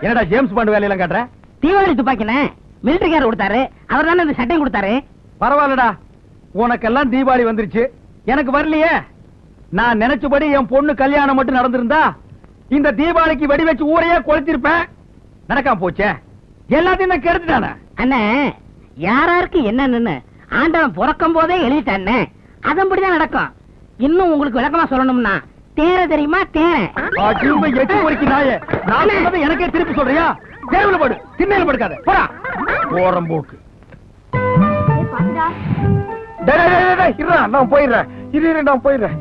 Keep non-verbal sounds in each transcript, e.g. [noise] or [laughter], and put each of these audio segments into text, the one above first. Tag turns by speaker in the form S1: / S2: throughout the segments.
S1: என்னடா James bond வேலையெல்லாம் காட்டுற?
S2: தீபாவளி துப்பாக்கினே மிலிட்டரிக்காரர் கொடுத்தாரு. அவர் தானே இந்த சட்டையும் கொடுத்தாரு.
S1: பரவாயில்லடா. உனக்கெல்லாம் தீபாவளி வந்துருச்சு. எனக்கு வரலையே. நான் நினைச்சபடி என் பொண்ணு கல்யாணம் மட்டும் நடந்திருந்தா இந்த தீபாவளிக்கு வெடி வச்சு ஊரையே கொளுத்திருப்பேன். நடக்காம போச்சே. எல்லாத்தையும் நான் கெடுத்துட்டானே.
S2: அண்ணே யாராருக்கு என்னன்னு ஆண்டவன் பிறக்கும் போதே எழுதிட்டானே. அதன்படிதான் நடக்கும். இன்னும் உங்களுக்கு விளக்கமா சொல்லணும்னா தேர தெரியுமா? தேர
S1: திரும்ப எட்டு மணிக்கு நாயே. நான் சொன்னதை எனக்கே திருப்பி சொல்றியா? தேர்வுல படு. திண்ணையில படுக்காத. போடா. ஓரம் போக்கு. நான் போயிடுறேன். இரு, நான் போயிடுறேன்.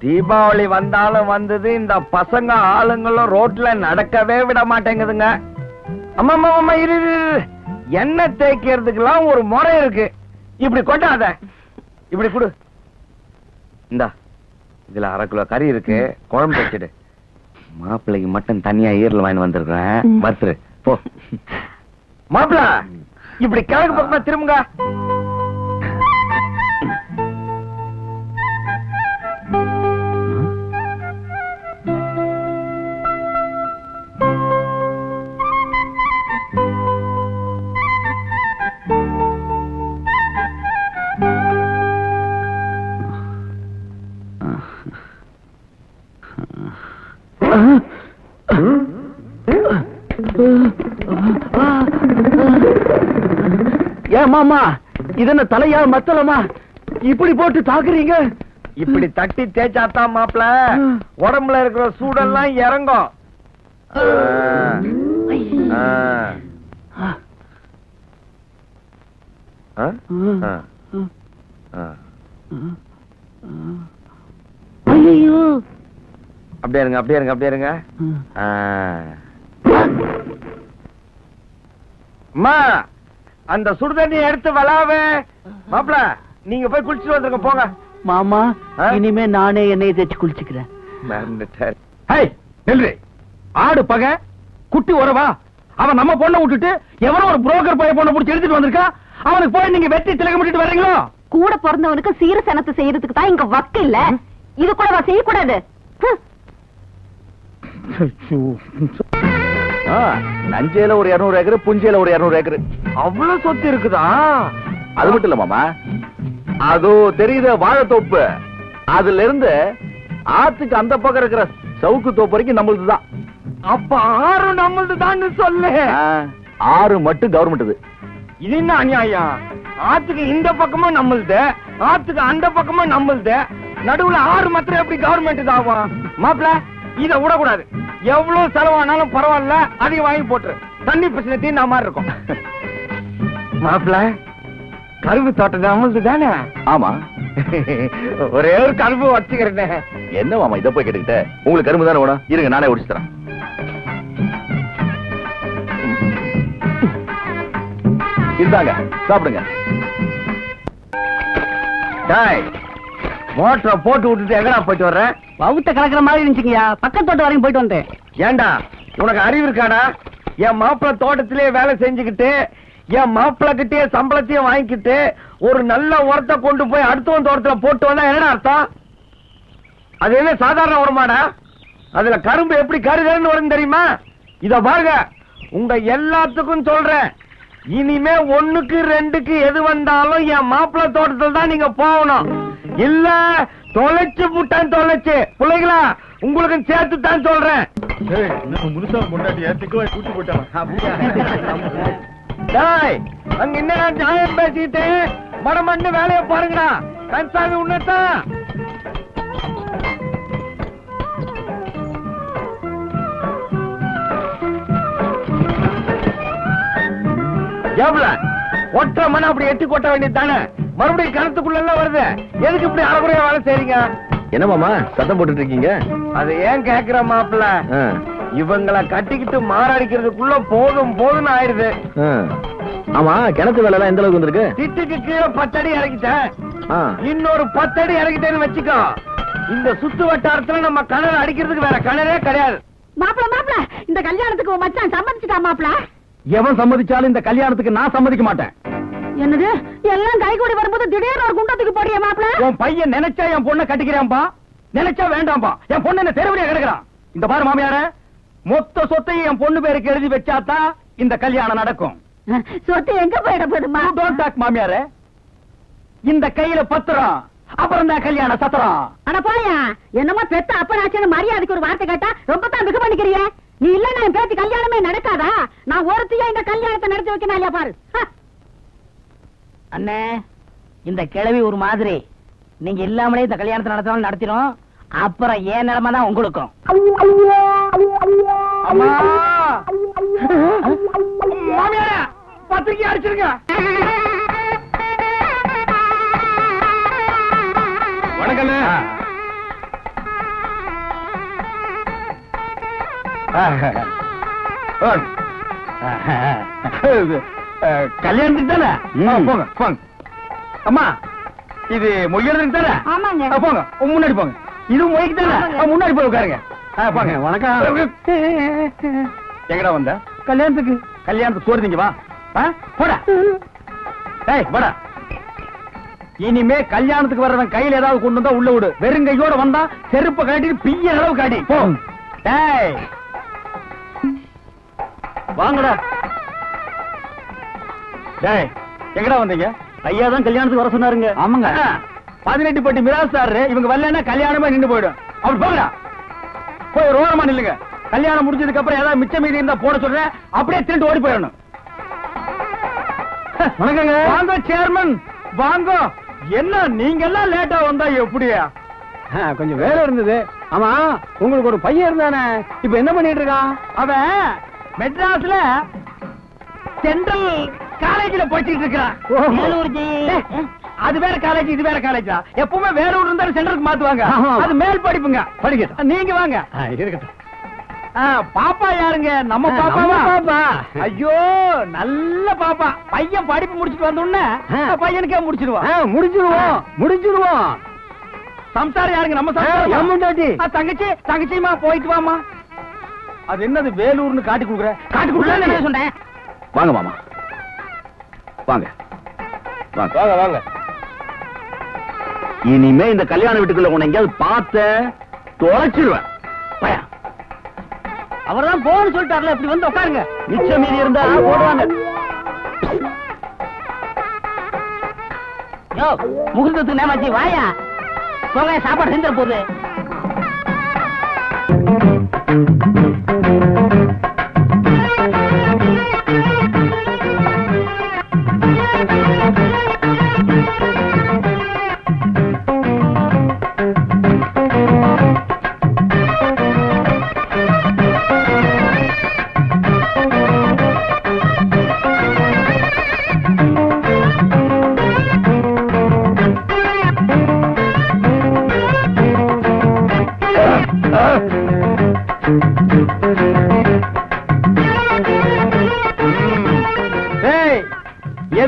S1: தீபாவளி வந்தாலும் வந்தது இந்த பசங்க ஆளுங்களும் ரோட்ல நடக்கவே விட மாட்டேங்குதுங்க. அம்மா அம்மா இரு. எண்ணெய் தேய்க்கிறதுக்கெல்லாம் ஒரு முறை இருக்கு. இப்படி கொட்டாத. இப்படி கொடு. இந்தா இதுல அரை கிலோ கறி இருக்கு. குழம்பு வச்சிடு. மாப்பிள்ளைக்கு மட்டும் தனியா ஈரல் வாங்கி வந்திருக்கிறேன் பர்த்ரு போ. மாப்பிள்ள இப்படி கிழக்கு பக்கமா திரும்புங்க. ஏன் மாமா இது என்ன தலையா மத்தலமா இப்படி போட்டு தாக்குறீங்க? இப்படி தட்டி தேய்ச்சாத்தான் மாப்பிள. உடம்புல இருக்கிற சூடெல்லாம் இறங்கும். அப்படியே இருங்க அப்படியே இருங்க அப்படியே இருங்க. அம்மா அந்த சுடுதண்ணி எடுத்து வளாவே. மாப்பிள நீங்க போய் குளிச்சுட்டு வந்துருங்க போங்க.
S3: மாமா? இனிமே நானே எண்ணெயை தேய்ச்சி குளிச்சுக்கிறேன்.
S1: நெல்றி. ஆடு பகை குட்டி உறவா? அவன் நம்ம பொண்ணை விட்டுட்டு எவனோ ஒரு புரோக்கர் பைய பொண்ணை பிடிச்சி எடுத்துட்டு வந்திருக்கா? அவனுக்கு போய் நீங்க வெட்டி திலகம் விட்டுட்டு வர்றீங்களோ?
S4: கூட பிறந்தவனுக்கு சீர சனத்தை செய்யறதுக்கு தான் இங்க வக்கு இல்ல. இது கூட செய்யக்கூடாது.
S1: நஞ்சையில ஒரு இருநூறு ஏக்கர் புஞ்சையில ஒரு இருநூறு ஏக்கர். அவ்வளவு சொத்து இருக்குதா? அது மட்டும் இல்ல மாமா. அதோ தெரியுத வாழைத்தோப்பு. அதுல இருந்து ஆத்துக்கு அந்த பக்கம் இருக்கிற சவுக்கு தோப்பு வரைக்கும் நம்மளுது தான். அப்ப ஆறு நம்மளது தான் சொல்லு. ஆறு மட்டும் கவர்மெண்ட் இது என்ன அநியாயம்? ஆத்துக்கு இந்த பக்கமும் நம்மளுது ஆத்துக்கு அந்த பக்கமும் நம்மளுது. நடுவுல ஆறு மாத்திரம் எப்படி கவர்மெண்ட் ஆகும் மாப்பிள இத விடக்கூடாது. எவ்வளவு செலவானாலும் பரவாயில்ல அதிகம் வாங்கி போட்டுரு. தண்ணி பிரச்சனை தீர்ந்த மாதிரி இருக்கும். [laughs] மாப்பிள கரும்பு தோட்டம் நம்மளுது தானே? ஆமா. [laughs] ஒரே ஒரு கரும்பு வச்சுக்கிறேன் என்ன மாமா இத போய் கேட்டுக்கிட்ட? உங்களுக்கு கரும்பு தானே வேணும்? இருங்க நானே ஒடிச்சு தரேன். சாப்பிடுங்க. டாய் மோட்டரை போட்டு விட்டுட்டு எங்கடா போயிட்டு வர்ற?
S2: பவுத்த கலக்கிற மாதிரி இருந்துச்சுங்கய்யா. பக்கத்து தோட்டம் வரைக்கும் போயிட்டு வந்தேன்
S1: ஏண்டா உனக்கு அறிவு இருக்காடா? என் மாப்பிள்ள தோட்டத்திலே வேலை செஞ்சுக்கிட்டு என் மாப்பிள்ள கிட்டே சம்பளத்தையும் வாங்கிக்கிட்டு ஒரு நல்ல உரத்தை கொண்டு போய் அடுத்தவன் தோட்டத்துல போட்டு வந்தா என்னடா அர்த்தம்? அது என்ன சாதாரண உரமாடா? அதுல கரும்பு எப்படி கருகருன்னு வரும் தெரியுமா? இத பாருங்க உங்க எல்லாத்துக்கும் சொல்றேன். இனிமே ஒண்ணுக்கு ரெண்டுக்கு எது வந்தாலும் என் மாப்பிள்ள தோட்டத்துல தான் நீங்க போகணும். இல்ல தொலைச்சு புட்டான் தொலைச்சு. பிள்ளைங்களா உங்களுக்கு சேர்த்து தான் சொல்றேன் டேய், அங்க என்னடா நியாயம் பேசிட்டு மடமண்ணு வேலைய பாருங்கடா. கன்சாமி உன்னதான் எவ்வளவு? ஒற்றை மணி அப்படி எட்டி கொட்ட வேண்டியது தானே மறுபடியும் கணத்துக்குள்ள எல்லாம் வருது. எதுக்கு இப்படி அறகுறையா வேலை செய்றீங்க?
S5: என்ன மாமா சத்தம் போட்டுட்டு இருக்கீங்க
S1: அது ஏன் கேக்குற மாப்பிள்ள இவங்கள கட்டிக்கிட்டு மாரடிக்கிறதுக்குள்ள போதும் போதும்னு ஆயிருது.
S5: ஆமா கிணத்து வேலை எல்லாம் எந்த அளவுக்கு வந்திருக்கு?
S1: திட்டுக்கு கீழே பத்தடி இறக்கிட்டேன். இன்னொரு பத்தடி இறக்கிட்டேன்னு வச்சுக்கோ. இந்த சுத்து வட்டாரத்துல நம்ம கிணறு அடிக்கிறதுக்கு வேற கிணறே கிடையாது.
S4: மாப்பிள மாப்பிள இந்த கல்யாணத்துக்கு மச்சான் சம்மதிச்சுட்டா மாப்பிள?
S1: எவன் சம்மதிச்சாலும் இந்த கல்யாணத்துக்கு நான் சம்மதிக்க மாட்டேன்.
S4: என்னது? எல்லாம் கைகூடி வரும்போது திடீர்னு ஒரு குண்டத்துக்கு போறிய மாப்பிள?
S1: உன் பையன் நினைச்சா என் பொண்ணை கட்டிக்கிறேன்பா
S6: நினைச்சா வேண்டாம்பா என் பொண்ணு என்ன தெருவிலே கிடக்குறான் இந்த பாரு மாமியார மொத்த சொத்தையும் என் பொண்ணு பேருக்கு எழுதி வச்சாதான் இந்த கல்யாணம் நடக்கும்.
S4: சொத்து எங்க போயிட போதுமா
S6: டோன்ட் டாக் மாமியார. இந்த கையில பத்திரம் அப்புறம் தான் கல்யாண சத்திரம்
S4: அட போயா என்னமோ பெத்த அப்பனாச்சுன்னு மரியாதைக்கு ஒரு வார்த்தை கேட்டா ரொம்ப தான் மிக பண்ணிக்கிறிய. நீ இல்ல நான் பேச்சு கல்யாணமே நடக்காதா? நான் ஒருத்தையும் இந்த கல்யாணத்தை நடத்தி வைக்கணும் இல்லையா பாரு.
S2: அண்ணே இந்த கிழவி ஒரு மாதிரி. நீங்க இல்லாமலே இந்த கல்யாணத்தை நடத்தினாலும் நடத்திடும் அப்புறம் ஏன் நிலைமை தான் உங்களுக்கும்.
S6: பத்திரிக்கை அடிச்சிருங்க. வணக்கம் கல்யாணத்துக்கு தானே? போங்க போங்க. அம்மா இது மொய்யறதுக்கு தானே? போங்க முன்னாடி போங்க. இது மொய்க்கு தானே? முன்னாடி போய் உட்காருங்க. போங்க. வணக்கம். எங்கடா வந்த? கல்யாணத்துக்கு. கல்யாணத்துக்கு போறீங்க வா. போடா. டேய் போடா. இனிமே கல்யாணத்துக்கு வர்றவன் கையில ஏதாவது கொண்டு வந்தா உள்ள விடு. வெறும் கையோட வந்தா செருப்ப காட்டிட்டு பிய்ய அளவு காட்டி போ. டேய். வாங்கடா. டேய் எங்கடா வந்தீங்க? ஐயா தான் கல்யாணத்துக்கு வர சொன்னாருங்க. ஆமாங்க. பதினெட்டு பட்டி மிராஸ்தாரு இவங்க வரலன்னா கல்யாணமே நின்னு போயிடும். அப்படி போங்கடா. போய் ஒரு ஓரமா நில்லுங்க. கல்யாணம் முடிஞ்சதுக்கு அப்புறம் ஏதாவது மிச்ச மீதி இருந்தா போட சொல்றேன். அப்படியே திருட்டு ஓடி போயிடணும். வணக்கங்க. வாங்க சேர்மன் வாங்க. என்ன நீங்க எல்லாம் லேட்டா வந்தா எப்படியா? கொஞ்சம் வேலை இருந்தது. ஆமா உங்களுக்கு ஒரு பையன் இருந்தானே. இப்ப என்ன பண்ணிட்டு இருக்கான்? அவன் மெட்ராஸ்ல சென்ட்ரல் காலேஜ்ல படிச்சிட்டு. ஏய், அது வேற காலேஜ் இது வேற காலேஜா எப்பவுமே வேற ஊர் இருந்தாலும் சென்டருக்கு மாத்துவாங்க. அது மேல் படிப்புங்க. படிக்கட்டும். நீங்க வாங்க.
S7: இருக்கட்டும்.
S6: பாப்பா யாருங்க? நம்ம பாப்பாவா
S7: பாப்பா.
S6: ஐயோ நல்ல பாப்பா. பையன் படிப்பு முடிச்சிட்டு வந்த உடனே
S7: ஆ.
S6: பையனுக்கே முடிச்சிருவான்
S7: முடிச்சிருவோம் முடிச்சிருவோம்
S6: சம்சாரம் யாருங்க? நம்ம சம்சாரம் தங்கச்சி தங்கச்சிமா போயிட்டு வாமா அது என்னது வேலூர்னு காட்டி கொடுக்குற? காட்டி
S2: உள்ளான்னு
S6: கொடுக்குற
S2: சொன்னேன்?
S7: வாங்க மாமா. வாங்க. வாங்க. வாங்க வாங்க. இனிமே இந்த கல்யாண வீட்டுக்குள்ள உன்னை எங்கேயாவது பார்த்த தொலைச்சிடுவேன்
S2: அவர்தான் போன்னு சொல்லிட்டார்ல இப்படி வந்து உட்காருங்க.
S7: மிச்சம் மீதி இருந்தா போடுவாங்க
S2: யோ முகூர்த்தத்துக்கு நேமாச்சி வாயா. போங்க சாப்பாடு செஞ்சிட போகுது.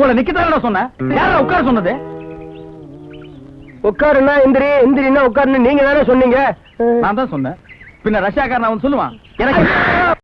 S6: உங்களை நிக்கத்தானடா சொன்னேன்? யாரா உட்கார சொன்னது?
S7: உட்காருன்னா எந்திரி எந்திரின்னா உட்காருன்னு நீங்க தானே சொன்னீங்க.
S6: நான் தான் சொன்னேன். பின்ன ரஷ்யாக்காரன் அவன் சொல்லுவான். எனக்கு